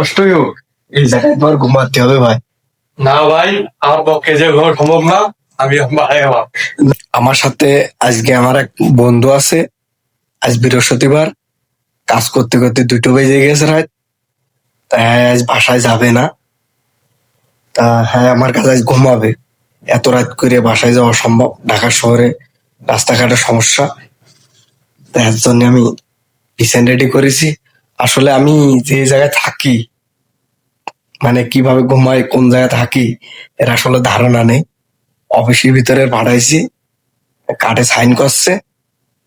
কষ্টই হোক। এই জায়গায় তোমার ঘুমাতে হবে ভাই। না ভাই আমার পক্ষে যে ঘর সম্ভব না আমি বাড়াই আমার সাথে আজকে আমার এক বন্ধু আছে। আজ বৃহস্পতিবার। কাজ করতে করতে দুটো বেজে গেছে রাত। তা হ্যাঁ আজ বাসায় যাবে না। তা হ্যাঁ আমার কাছে আজ ঘুমাবে। এত রাত করে বাসায় যাওয়া সম্ভব ঢাকা শহরে। রাস্তাঘাটের সমস্যা। তা এর জন্য আমি ডিসেন্ট রেডি করেছি। আসলে আমি যে জায়গায় থাকি মানে কীভাবে ঘুমাই কোন জায়গায় থাকি এর আসলে ধারণা নেই। অফিসের ভিতরে পাঠাইছি কার্ডে সাইন করছে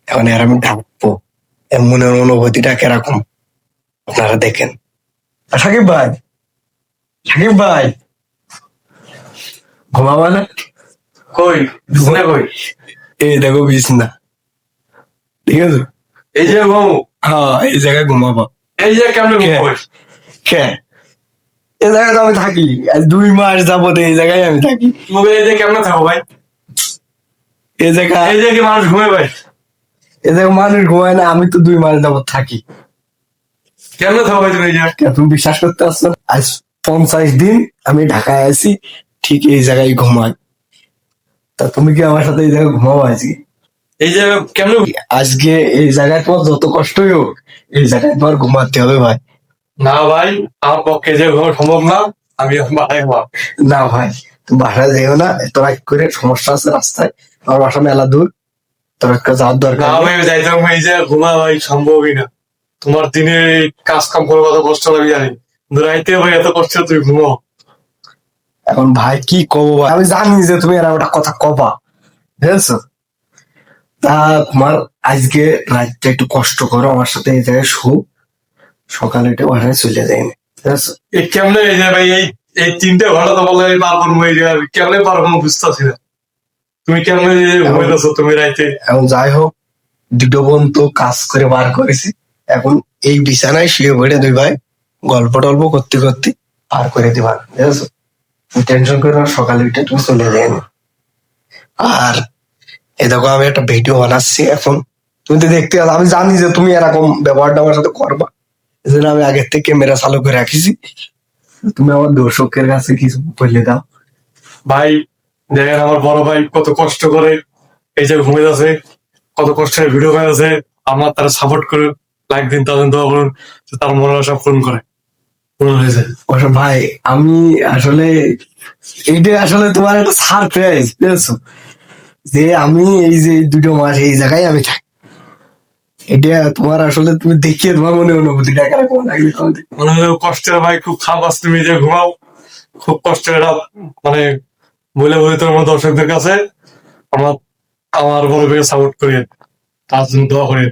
এখন এর আমি ঢাকবো। এর মনের অনুভূতিটা কীরকম? আপনারা দেখেন। সাকিব ভাই সাকিব ভাই। ঘুমাবা না? কই? বিছনা কই? এই দেখো বিছনা। ঠিক আছে? এই যে বউ হ্যাঁ এই জায়গায় ঘুমাবা। এই যে কেমন কে? কে? জায়গায় আমি থাকি দুই মাস যাবত এই জায়গায় আমি থাকি। তুমি এই কেমন থাকো ভাই? এই জায়গায় এই যে কি মানুষ ঘুমে ভাই? এই জায়গায় মানুষ ঘুমায় না আমি তো দুই মাস যাবত থাকি। কেমন থাকো ভাই তুমি তুমি বিশ্বাস করতে না? আজ পঞ্চাশ দিন আমি ঢাকায় আছি ঠিক এই জায়গায় ঘুমাই। তা তুমি কি আমার সাথে এই জায়গায় ঘুমাবো আজকে? এই যে কেমন? আজকে এই জায়গায় তোমার যত কষ্টই হোক এই জায়গায় তোমার ঘুমাতে হবে ভাই। না ভাই আমার পক্ষে যে সম্ভব না আমি গেলাম না ভাই তুমি বাসায় যেও না এত রাত করে সমস্যা আছে রাস্তায় আমার বাসা মেলা দূর তোর একটা যাওয়ার দরকার না। ভাই যাইতাম এই যে ঘুমা ভাই সম্ভবই না। তোমার দিনে কাজ কাম করে কত কষ্ট লাগে জানি। রাইতে ভাই এত কষ্ট তুই ঘুমাও। এখন ভাই কি কব ভাই? আমি জানি যে তুমি এরা ওটা কথা কবা বুঝেছ? তা তোমার আজকে রাতটা একটু কষ্ট করো আমার সাথে এই জায়গায় শু। সকালে চলে বুঝেছ এই কেমনে এই যে ভাই এই এই তিনটে ঘণ্টা তো আমি না এই কেমনে না বুঝতেছি না। তুমি কেমনে ঘুমাইতেছো তুমি রাইতে? এখন যাই হোক কাজ করে বার করেছি। এখন এই বিছানায় শুয়ে পড়ে দুই ভাই গল্প টল্প করতে করতে পার করে দিবা টেনশন করে না, সকালে উঠে তুমি চলে যাই আর এ দেখো আমি একটা ভিডিও বানাচ্ছি এখন। তুমি তো দেখতে আমি জানি যে তুমি এরকম ব্যবহারটা আমার সাথে করবা। এই জন্য আমি আগের থেকে ক্যামেরা চালু করে রাখিছি। তুমি আমার দর্শকের কাছে কিছু বলে দাও। ভাই দেখেন আমার বড় ভাই কত কষ্ট করে এই যে ঘুমাইতেছে কত কষ্টের ভিডিও বানাইতেছে আমার তারা সাপোর্ট করে লাইক দিন তাদের দোয়া করুন তার মনে সব পূরণ করে। পূরণ হয়েছে। ভাই আমি আসলে এইটা আসলে তোমার একটা সারপ্রাইজ বুঝেছ? যে আমি এই যে দুটো মাস এই জায়গায় আমি থাকি। এটা তোমার আসলে তুমি দেখিয়ে তোমার মনে অনুভূতিটা কেরকম লাগবে মনে হয় কষ্টের ভাই, খুব আছে তুমি যে ঘুমাও। খুব কষ্টের এটা মানে বলে বলে তোমার দর্শকদের কাছে, আমার আমার বড় ভাইকে সাপোর্ট করি। তার জন্য দোয়া করিয়ে